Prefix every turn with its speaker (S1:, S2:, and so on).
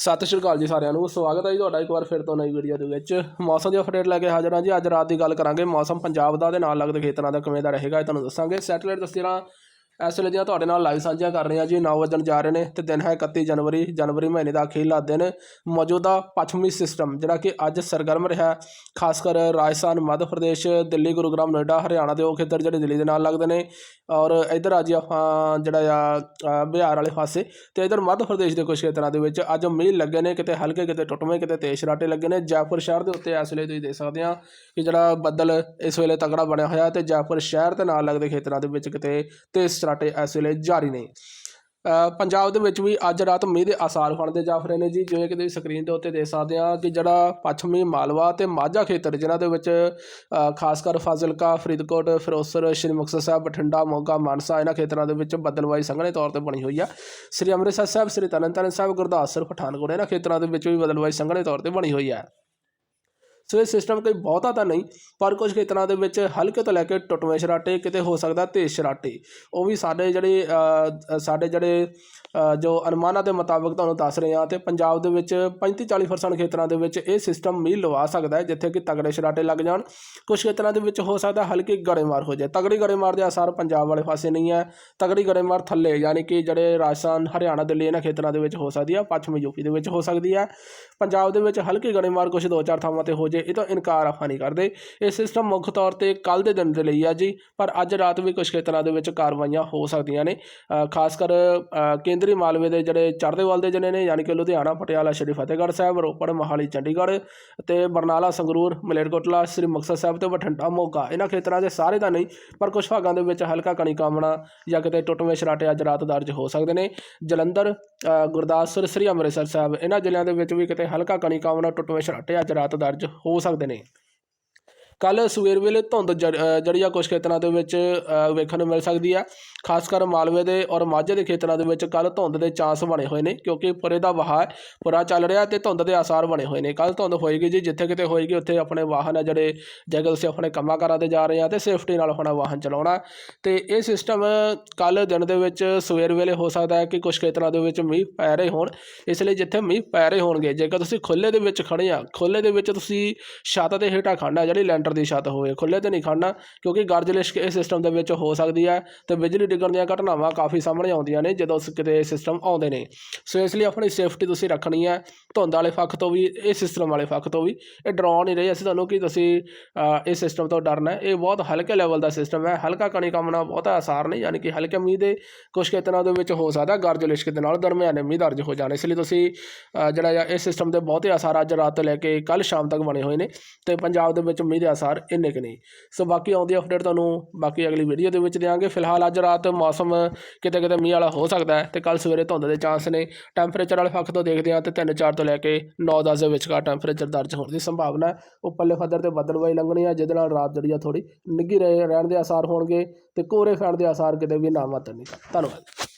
S1: ਸਤਿ ਸ਼੍ਰੀ ਅਕਾਲ ਜੀ ਸਾਰਿਆਂ ਨੂੰ, ਸਵਾਗਤ ਹੈ ਜੀ ਤੁਹਾਡਾ ਇੱਕ ਵਾਰ ਫਿਰ ਤੋਂ ਨਵੀਂ ਵੀਡੀਓ ਦੇ ਵਿੱਚ। ਮੌਸਮ ਦੀ ਅਪਡੇਟ ਲੈ ਕੇ ਹਾਜ਼ਰ ਹਾਂ ਜੀ, ਅੱਜ ਰਾਤ ਦੀ ਗੱਲ ਕਰਾਂਗੇ। ਮੌਸਮ ਪੰਜਾਬ ਦਾ ਤੇ ਨਾਲ ਲੱਗਦੇ ਖੇਤਰਾਂ ਦਾ ਕਿਵੇਂ ਦਾ ਰਹੇਗਾ ਇਹ ਤੁਹਾਨੂੰ ਦੱਸਾਂਗੇ। ਸੈਟਲਾਈਟ ਤਸਵੀਰਾਂ ਇਸ ਵੇਲੇ ਦੀਆਂ ਤੁਹਾਡੇ ਨਾਲ ਲਾਈਵ ਸਾਂਝੀਆਂ ਕਰ ਰਹੇ ਹਾਂ ਜੀ 9 ਵਜਣ ਜਾ ਰਹੇ ਨੇ ਤੇ ਦਿਨ ਹੈ 31 ਜਨਵਰੀ ਜਨਵਰੀ ਮਹੀਨੇ ਦਾ ਅਖੀਰਲਾ ਦਿਨ। ਮੌਜੂਦਾ ਪੱਛਮੀ ਸਿਸਟਮ ਜਿਹੜਾ ਕਿ ਅੱਜ ਸਰਗਰਮ ਰਿਹਾ ਖਾਸ ਕਰ ਰਾਜਸਥਾਨ, ਮੱਧ ਪ੍ਰਦੇਸ਼, ਦਿੱਲੀ, ਗੁਰੂਗ੍ਰਾਮ, ਨੋਇਡਾ, ਹਰਿਆਣਾ ਦੇ ਉਹ ਖੇਤਰ ਜਿਹੜੇ ਦਿੱਲੀ ਦੇ ਨਾਲ ਲੱਗਦੇ ਨੇ ਔਰ ਇਧਰ ਅੱਜ ਆਪਾਂ ਜਿਹੜਾ ਆ ਬਿਹਾਰ ਵਾਲੇ ਪਾਸੇ ਤੇ ਇਧਰ ਮੱਧ ਪ੍ਰਦੇਸ਼ ਦੇ ਕੁਝ ਖੇਤਰਾਂ ਦੇ ਵਿੱਚ ਅੱਜ ਮੀਂਹ ਲੱਗੇ ਨੇ, ਕਿਤੇ ਹਲਕੇ, ਕਿਤੇ ਟੁੱਟਵੇਂ, ਕਿਤੇ ਤੇਜ਼ ਸ਼ਰਾਟੇ ਲੱਗੇ ਨੇ। ਜੈਪੁਰ ਸ਼ਹਿਰ ਦੇ ਉੱਤੇ ਇਸ ਵੇਲੇ ਤੁਸੀਂ ਦੇਖ ਸਕਦੇ ਆ ਕਿ ਜਿਹੜਾ ਬੱਦਲ ਇਸ ਵੇਲੇ ਤਗੜਾ ਬਣਿਆ ਹੋਇਆ ਤੇ ਜੈਪੁਰ ਸ਼ਹਿਰ ਦੇ ਨਾਲ ਲੱਗਦੇ ਖੇਤਰਾਂ ਦੇ ਵਿੱਚ ਕਿਤੇ ਤੇਜ਼ ਸ਼ਰਾਟੇ ਇਸ ਵੇਲੇ ਜਾਰੀ ਨੇ। ਪੰਜਾਬ ਦੇ ਵਿੱਚ ਵੀ ਅੱਜ ਰਾਤ ਮੀਂਹ ਦੇ ਆਸਾਰ ਬਣਦੇ ਜਾ ਰਹੇ ਨੇ ਜੀ। ਜਿਵੇਂ ਕਿ ਤੁਸੀਂ ਸਕਰੀਨ ਦੇ ਉੱਤੇ ਦੇਖ ਸਕਦੇ ਆ ਕਿ ਜਿਹੜਾ ਪੱਛਮੀ ਮਾਲਵਾ ਤੇ ਮਾਝਾ ਖੇਤਰ, ਜਿਨ੍ਹਾਂ ਦੇ ਵਿੱਚ ਖਾਸ ਕਰ ਫਾਜ਼ਿਲਕਾ, ਫਰੀਦਕੋਟ, ਫਿਰੋਜ਼ਪੁਰ, ਸ਼੍ਰੀ ਮੁਕਤਸਰ ਸਾਹਿਬ, ਬਠਿੰਡਾ, ਮੋਗਾ, ਮਾਨਸਾ, ਇਹਨਾਂ ਖੇਤਰਾਂ ਦੇ ਵਿੱਚ ਬੱਦਲਵਾਈ ਸੰਘਣੇ ਤੌਰ ਤੇ ਬਣੀ ਹੋਈ ਆ। ਸ੍ਰੀ ਅੰਮ੍ਰਿਤਸਰ ਸਾਹਿਬ, ਸ੍ਰੀ ਤਰਨਤਾਰਨ ਸਾਹਿਬ, ਗੁਰਦਾਸਪੁਰ, ਪਠਾਨਕੋਟ, ਇਹਨਾਂ ਖੇਤਰਾਂ ਦੇ ਵਿੱਚ ਵੀ ਬੱਦਲਵਾਈ ਸੰਘਣੇ ਤੌਰ ਤੇ ਬਣੀ ਹੋਈ ਆ। ਸੋ ਇਹ ਸਿਸਟਮ ਕੋਈ ਬਹੁਤਾ ਤਾਂ ਨਹੀਂ, ਪਰ ਕੁਝ ਖੇਤਰਾਂ ਦੇ ਵਿੱਚ ਹਲਕੇ ਤੋਂ ਲੈ ਕੇ ਟੁੱਟਵੇਂ ਸ਼ਰਾਟੇ, ਕਿਤੇ ਹੋ ਸਕਦਾ ਤੇਜ਼ ਸ਼ਰਾਟੇ। ਉਹ ਵੀ ਸਾਡੇ ਜਿਹੜੇ ਸਾਡੇ ਜਿਹੜੇ ਜੋ ਅਨੁਮਾਨਾਂ ਦੇ ਮੁਤਾਬਕ ਤੁਹਾਨੂੰ ਦੱਸ ਰਹੇ ਹਾਂ ਤੇ ਪੰਜਾਬ ਦੇ ਵਿੱਚ 35-40% ਖੇਤਰਾਂ ਦੇ ਵਿੱਚ ਇਹ ਸਿਸਟਮ ਮੀਂਹ ਲਵਾ ਸਕਦਾ ਹੈ ਜਿੱਥੇ ਕਿ ਤਗੜੇ ਸ਼ਰਾਟੇ ਲੱਗ ਜਾਣ। ਕੁਝ ਖੇਤਰਾਂ ਦੇ ਵਿੱਚ ਹੋ ਸਕਦਾ ਹਲਕੀ ਗੜੇਮਾਰ ਹੋ ਜਾਏ। ਤਗੜੀ ਗੜੇਮਾਰ ਦੇ ਅਸਰ ਪੰਜਾਬ ਵਾਲੇ ਪਾਸੇ ਨਹੀਂ ਹੈ। ਤਗੜੀ ਗੜੇਮਾਰ ਥੱਲੇ ਯਾਨੀ ਕਿ ਜਿਹੜੇ ਰਾਜਸਥਾਨ ਹਰਿਆਣਾ ਦਿੱਲੀ ਇਹਨਾਂ ਖੇਤਰਾਂ ਦੇ ਵਿੱਚ ਹੋ ਸਕਦੀ ਹੈ ਪੱਛਮੀ ਯੂਪੀ ਦੇ ਵਿੱਚ ਹੋ ਸਕਦੀ ਹੈ। ਪੰਜਾਬ ਦੇ ਵਿੱਚ ਹਲਕੀ ਗੜੇਮਾਰ ਕੁਝ ਦੋ ਚਾਰ ਥਾਵਾਂ ਤੇ ਹੋ ਜੇ ਇਹ ਤਾਂ ਇਨਕਾਰ ਆਪਾਂ ਨਹੀਂ ਕਰਦੇ। ਇਹ ਸਿਸਟਮ ਮੁੱਖ ਤੌਰ ਤੇ ਕੱਲ ਦੇ ਦਿਨ ਦੇ ਲਈ ਆ ਜੀ ਪਰ ਅੱਜ ਰਾਤ ਵੀ ਕੁਝ ਖੇਤਰਾਂ ਦੇ ਵਿੱਚ ਕਾਰਵਾਈਆਂ ਹੋ ਸਕਦੀਆਂ ਨੇ। ਖਾਸ ਕਰ ਅ, ਕੇਂਦਰੀ ਮਾਲਵੇ ਦੇ ਜਿਹੜੇ ਚੜ੍ਹਦੇ ਵੱਲ ਦੇ ਜਿਨੇ ਨੇ, ਯਾਨੀ ਕਿ ਲੁਧਿਆਣਾ, ਪਟਿਆਲਾ, ਸ਼੍ਰੀ ਫਤਿਹਗੜ੍ਹ ਸਾਹਿਬ, ਰੋਪੜ, ਮੋਹਾਲੀ, ਚੰਡੀਗੜ੍ਹ ਤੇ ਬਰਨਾਲਾ, ਸੰਗਰੂਰ, ਮਲੇਰਕੋਟਲਾ, ਸ੍ਰੀ ਮੁਕਤਸਰ ਸਾਹਿਬ ਤੇ ਬਠਿੰਡਾ ਮੋਗਾ ਇਹਨਾਂ ਖੇਤਰਾਂ ਦੇ ਸਾਰੇ ਤਾਂ ਨਹੀਂ, ਪਰ ਕੁਝ ਭਾਗਾਂ ਦੇ ਵਿੱਚ ਹਲਕਾ ਕਣੀ ਕਾਮਣਾ ਜਾਂ ਕਿਤੇ ਟੁੱਟਵੇਂ ਸ਼ਰਾਟੇ ਅੱਜ ਰਾਤ ਦਰਜ ਹੋ ਸਕਦੇ ਨੇ। ਜਲੰਧਰ ਗੁਰਦਾਸਪੁਰ, ਸ੍ਰੀ ਅੰਮ੍ਰਿਤਸਰ ਸਾਹਿਬ ਇਹਨਾਂ ਜ਼ਿਲ੍ਹਿਆਂ ਦੇ ਵਿੱਚ ਵੀ ਕਿਤੇ ਹਲਕਾ ਕਣੀ ਕਾਮਣਾ ਟੁੱਟਵੇਂ ਸ਼ਰਾਟੇ ਅੱਜ ਰਾਤ ਦਰਜ ਹੋ ਸਕਦੇ ਨੇ। ਕੱਲ ਸਵੇਰ ਵੇਲੇ ਧੁੰਦ ਜਿਹੜੀ ਆ ਕੁਝ ਖੇਤਰਾਂ ਦੇ ਵਿੱਚ ਵੇਖਣ ਨੂੰ ਮਿਲ ਸਕਦੀ ਆ। ਖਾਸ ਕਰ ਮਾਲਵੇ ਦੇ ਔਰ ਮਾਝੇ ਦੇ ਖੇਤਰਾਂ ਦੇ ਵਿੱਚ ਕੱਲ ਧੁੰਦ ਦੇ ਚਾਂਸ ਬਣੇ ਹੋਏ ਨੇ, ਕਿਉਂਕਿ ਪੁਰੇ ਦਾ ਵਹਾਅ ਪੁਰਾ ਚੱਲ ਰਿਹਾ ਤੇ ਧੁੰਦ ਦੇ ਆਸਾਰ ਬਣੇ ਹੋਏ ਨੇ। ਕੱਲ ਧੁੰਦ ਹੋਏਗੀ ਜੀ, ਜਿੱਥੇ ਕਿਤੇ ਹੋਏਗੀ, ਉੱਥੇ ਆਪਣੇ ਵਾਹਨ ਆ ਜਿਹੜੇ ਜੇਕਰ ਤੁਸੀਂ ਆਪਣੇ ਕੰਮਾਂ ਕਾਰਾਂ ਤੇ ਜਾ ਰਹੇ ਆ ਤੇ ਸੇਫਟੀ ਨਾਲ ਆਪਣਾ ਵਾਹਨ ਚਲਾਉਣਾ। ਤੇ ਇਹ ਸਿਸਟਮ ਕੱਲ ਦਿਨ ਦੇ ਵਿੱਚ ਸਵੇਰ ਵੇਲੇ ਹੋ ਸਕਦਾ ਹੈ ਕਿ ਕੁਝ ਖੇਤਰਾਂ ਦੇ ਵਿੱਚ ਮੀਂਹ ਪੈ ਰਹੇ ਹੋਣ। ਇਸ ਲਈ ਜਿੱਥੇ ਮੀਂਹ ਪੈ ਰਹੇ ਹੋਣਗੇ, ਜੇਕਰ ਤੁਸੀਂ ਖੁੱਲੇ ਦੇ ਵਿੱਚ ਖੜੇ ਆ ਖੁੱਲੇ ਦੇ ਵਿੱਚ ਤੁਸੀਂ ਛੱਤ ਦੇ ਹੇਠਾਂ ਖੜਨਾ ਜਿਹੜੀ ਲੈਂਟਰ ਦੀ ਛੱਤ ਹੋਵੇ ਖੁੱਲੇ ਤੇ ਨਹੀਂ ਖੜਨਾ, ਕਿਉਂਕਿ ਗਰਜ ਲਿਸ਼ਕ ਇਸ ਸਿਸਟਮ ਦੇ ਵਿੱਚ ਹੋ ਸਕਦੀ ਹੈ ਤੇ ਬਿਜਲੀ ਡਿੱਗਣ ਦੀਆਂ ਘਟਨਾਵਾਂ ਕਾਫੀ ਸਾਹਮਣੇ ਆਉਂਦੀਆਂ ਨੇ ਜਦੋਂ ਸ- ਕਿਤੇ ਸਿਸਟਮ ਆਉਂਦੇ ਨੇ। ਸੋ ਇਸ ਲਈ ਆਪਣੀ ਸੇਫਟੀ ਤੁਸੀਂ ਰੱਖਣੀ ਹੈ, ਧੁੰਦ ਵਾਲੇ ਪੱਖ ਤੋਂ ਵੀ ਇਹ ਸਿਸਟਮ ਵਾਲੇ ਪੱਖ ਤੋਂ ਵੀ। ਇਹ ਡਰਾਉਣ ਨਹੀਂ ਰਹੇ, ਅਸੀਂ ਤੁਹਾਨੂੰ ਕਿ ਤੁਸੀਂ ਇਸ ਸਿਸਟਮ ਤੋਂ ਡਰਨਾ ਇਹ ਬਹੁਤ ਹਲਕੇ ਲੈਵਲ ਦਾ ਸਿਸਟਮ ਹੈ, ਹਲਕਾ ਕਣੀ ਕੰਮਣਾ ਬਹੁਤਾ ਆਸਾਰ ਨਹੀਂ, ਯਾਨੀ ਕਿ ਹਲਕੇ ਮੀਂਹ ਦੇ ਕੁਝ ਖੇਤਰਾਂ ਦੇ ਵਿੱਚ ਹੋ ਸਕਦਾ ਗਰਜ ਲਿਸ਼ਕ ਦੇ ਨਾਲ ਦਰਮਿਆਨੇ ਮੀਂਹ ਦਰਜ ਹੋ ਜਾਣ। ਇਸ ਲਈ ਤੁਸੀਂ ਜਿਹੜਾ ਆ, ਇਸ ਸਿਸਟਮ ਦੇ ਬਹੁਤੇ ਆਸਾਰ ਅੱਜ ਰਾਤ ਤੋਂ ਲੈ ਕੇ ਕੱਲ ਸ਼ਾਮ ਤੱਕ ਬਣੇ ਹੋਏ ਨੇ ਤੇ ਪੰਜਾਬ ਦੇ ਵਿੱਚ ਮੀਂਹ ਦੇ ਆਸਾਰ ਇੰਨੇ ਕਿ ਨਹੀਂ। ਸੋ ਬਾਕੀ ਆਉਂਦੀ ਅਪਡੇਟ ਤੁਹਾਨੂੰ ਬਾਕੀ ਅਗਲੀ ਵੀਡੀਓ ਦੇ ਵਿੱਚ ਦਿਆਂਗੇ। ਫਿਲਹਾਲ ਅੱਜ ਰਾਤ ਮੌਸਮ ਕਿਤੇ ਕਿਤੇ ਮੀਂਹ ਵਾਲਾ ਹੋ ਸਕਦਾ ਹੈ ਤੇ ਕੱਲ ਸਵੇਰੇ ਧੁੰਦ ਦੇ ਚਾਂਸ ਨੇ। ਟੈਂਪਰੇਚਰ ਵਾਲੇ ਪੱਖ ਤੋਂ ਦੇਖਦੇ ਹਾਂ ਤੇ 3-4 ਤੋਂ ਲੈ ਕੇ 9-10 ਦੇ ਵਿਚਕਾਰ ਟੈਂਪਰੇਚਰ ਦਰਜ ਹੋਣ ਦੀ ਸੰਭਾਵਨਾ ਹੈ। ਉੱਪਰਲੇ ਪੱਧਰ ਤੇ ਬੱਦਲਵਾਈ ਲੰਘਣੀ ਹੈ ਜਿਹਦੇ ਨਾਲ ਰਾਤ ਜਿਹੜੀ ਆ ਥੋੜੀ ਨਿੱਘੀ ਰਹੇ, ਰਹਿਣ ਦੇ ਆਸਾਰ ਹੋਣਗੇ ਤੇ ਕੋਰੇ ਫੈਣ ਦੇ ਆਸਾਰ ਕਿਤੇ ਵੀ ਨਾ ਮਾਤਰ ਨਹੀਂ ਧੰਨਵਾਦ।